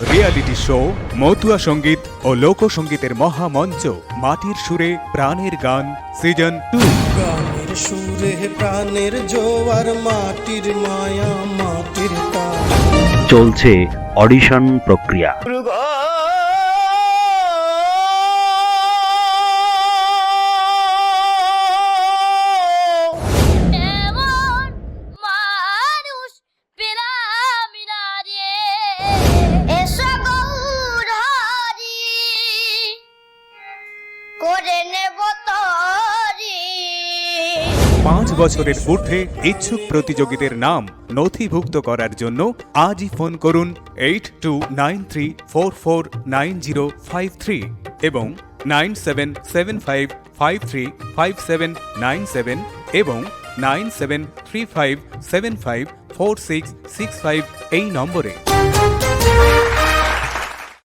Reality show Matua সংগীত ও লোকসঙ্গীতের মহামঞ্চ মাটির সুরে প্রাণের গান সিজন টু গানের সুরে প্রাণের জোয়ার মাটির মায়া মাটির চলছে অডিশন প্রক্রিয়া। করে নেব তরি। পাঁচ বছরের ঊর্ধ্বে ইচ্ছুক প্রতিযোগীদের নাম নথিভুক্ত করার জন্য আজই ফোন করুন eight two nine three four four nine zero five three এবং nine seven seven five five three five seven nine seven এবং nine seven three five seven five four six six five এই নম্বরে।